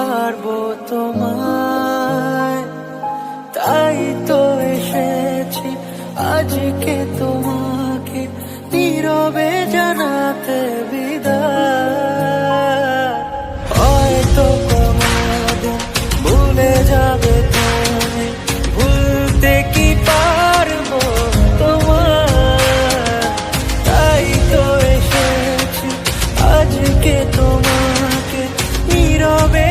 পারব তোমায়। তাই তো এসেছি, আজকে তোমাকে নীরবে জানাতে ভুলে যাবে পারব তোমার তাই তো আজকে তোমাকে নীরবে